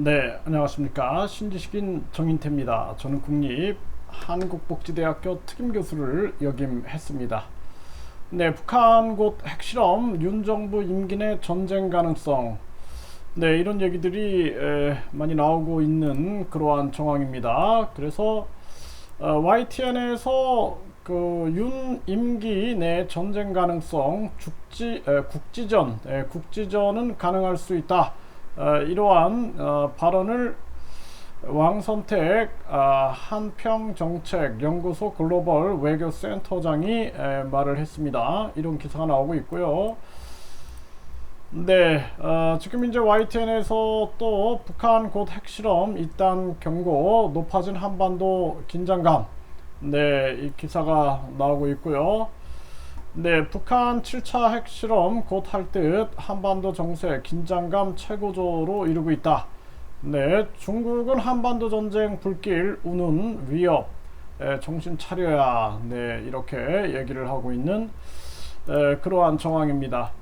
네, 안녕하십니까. 신지식인 정인태입니다. 저는 국립 한국복지대학교 특임교수를 역임했습니다. 네, 북한 곧 핵실험, 윤 정부 임기 내 전쟁 가능성. 네, 이런 얘기들이 에, 많이 나오고 있는 그러한 정황입니다. 그래서 어, YTN에서 그 윤 임기 내 전쟁 가능성, 죽지, 에, 국지전, 에, 국지전은 가능할 수 있다. 어, 이러한 어, 발언을 왕선택 아, 한평정책 연구소 글로벌 외교센터장이 에, 말을 했습니다. 이런 기사가 나오고 있고요. 네, 어, 지금 이제 YTN에서 또 북한 곧 핵실험 이단 경고 높아진 한반도 긴장감. 네, 이 기사가 나오고 있고요. 네, 북한 7차 핵실험 곧 할 듯 한반도 정세 긴장감 최고조로 이루고 있다. 네, 중국은 한반도 전쟁 불길 우는 위협. 에, 정신 차려야. 네, 이렇게 얘기를 하고 있는 에, 그러한 정황입니다.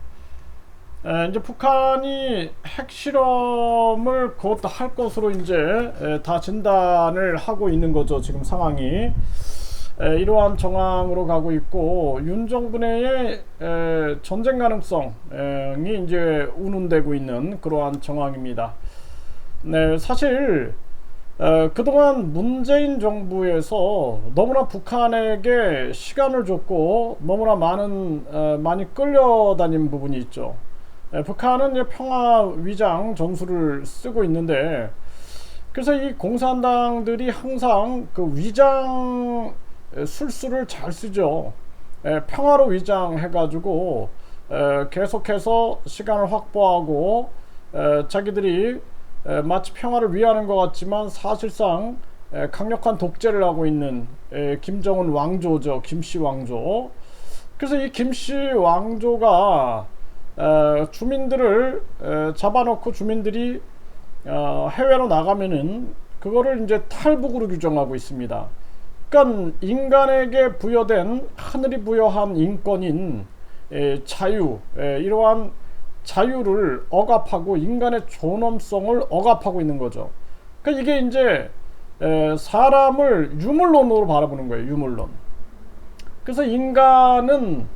에, 이제 북한이 핵실험을 곧 할 것으로 이제 에, 다 진단을 하고 있는 거죠. 지금 상황이. 에, 이러한 정황으로 가고 있고 윤 정부 내의 에, 전쟁 가능성이 이제 운운되고 있는 그러한 정황입니다. 네, 사실 에, 그동안 문재인 정부에서 너무나 북한에게 시간을 줬고 너무나 많은 에, 많이 끌려다닌 부분이 있죠. 에, 북한은 이제 평화 위장 전술을 쓰고 있는데 그래서 이 공산당들이 항상 그 위장 술수를 잘 쓰죠. 에, 평화로 위장해가지고 에, 계속해서 시간을 확보하고 에, 자기들이 에, 마치 평화를 위하는 것 같지만 사실상 에, 강력한 독재를 하고 있는 에, 김정은 왕조죠. 김씨 왕조. 그래서 이 김씨 왕조가 에, 주민들을 에, 잡아놓고 주민들이 어, 해외로 나가면은 그거를 이제 탈북으로 규정하고 있습니다. 그러니까 인간에게 부여된 하늘이 부여한 인권인 에, 자유 에, 이러한 자유를 억압하고 인간의 존엄성을 억압하고 있는 거죠. 그러니까 이게 이제 에, 사람을 유물론으로 바라보는 거예요. 유물론. 그래서 인간은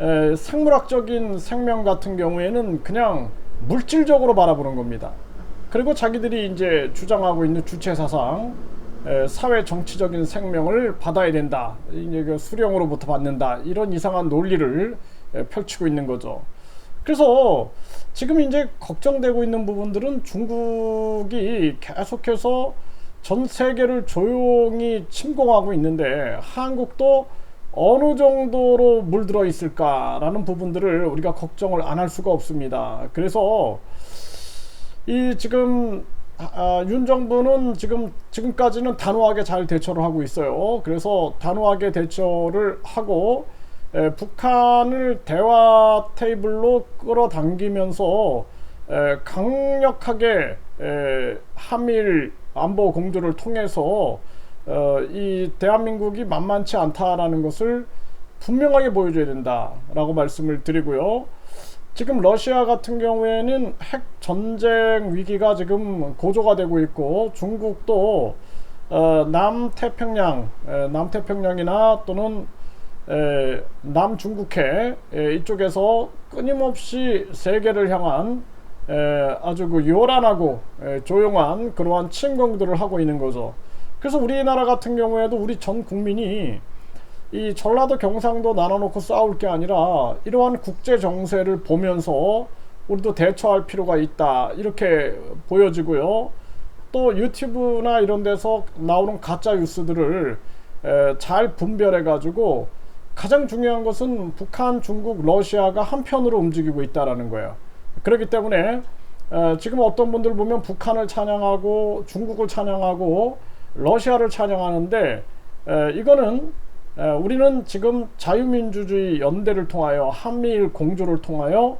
에, 생물학적인 생명 같은 경우에는 그냥 물질적으로 바라보는 겁니다. 그리고 자기들이 이제 주장하고 있는 주체 사상 사회 정치적인 생명을 받아야 된다. 그 수령으로부터 받는다. 이런 이상한 논리를 펼치고 있는 거죠. 그래서 지금 이제 걱정되고 있는 부분들은 중국이 계속해서 전 세계를 조용히 침공하고 있는데 한국도 어느 정도로 물들어 있을까라는 부분들을 우리가 걱정을 안 할 수가 없습니다. 그래서 이 지금 아, 윤 정부는 지금 지금까지는 단호하게 잘 대처를 하고 있어요. 그래서 단호하게 대처를 하고 에, 북한을 대화 테이블로 끌어당기면서 에, 강력하게 에, 한미일 안보 공조를 통해서 어, 이 대한민국이 만만치 않다라는 것을 분명하게 보여줘야 된다라고 말씀을 드리고요. 지금 러시아 같은 경우에는 핵 전쟁 위기가 지금 고조가 되고 있고 중국도 어, 남태평양, 에, 남태평양이나 또는 에, 남중국해 에, 이쪽에서 끊임없이 세계를 향한 에, 아주 그 요란하고 에, 조용한 그러한 침공들을 하고 있는 거죠. 그래서 우리나라 같은 경우에도 우리 전 국민이 이 전라도 경상도 나눠놓고 싸울 게 아니라 이러한 국제 정세를 보면서 우리도 대처할 필요가 있다 이렇게 보여지고요. 또 유튜브나 이런 데서 나오는 가짜 뉴스들을 에, 잘 분별해 가지고 가장 중요한 것은 북한, 중국, 러시아가 한편으로 움직이고 있다라는 거예요. 그렇기 때문에 에, 지금 어떤 분들 보면 북한을 찬양하고 중국을 찬양하고 러시아를 찬양하는데 에, 이거는 우리는 지금 자유민주주의 연대를 통하여 한미일 공조를 통하여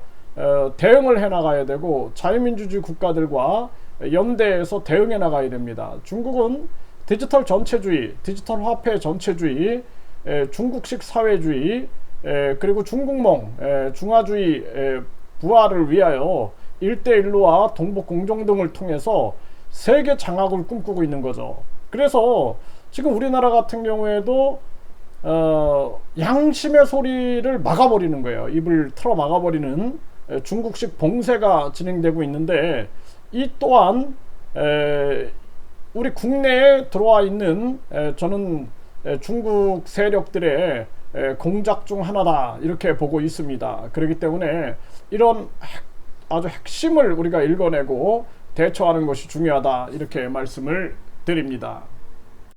대응을 해 나가야 되고 자유민주주의 국가들과 연대해서 대응해 나가야 됩니다. 중국은 디지털 전체주의, 디지털 화폐 전체주의, 중국식 사회주의, 그리고 중국몽, 중화주의 부활을 위하여 일대일로와 동북 공정 등을 통해서 세계 장악을 꿈꾸고 있는 거죠. 그래서 지금 우리나라 같은 경우에도 어, 양심의 소리를 막아버리는 거예요. 입을 틀어 막아버리는 에, 중국식 봉쇄가 진행되고 있는데 이 또한 에, 우리 국내에 들어와 있는 에, 저는 에, 중국 세력들의 에, 공작 중 하나다 이렇게 보고 있습니다. 그렇기 때문에 이런 핵, 아주 핵심을 우리가 읽어내고 대처하는 것이 중요하다 이렇게 말씀을 드립니다.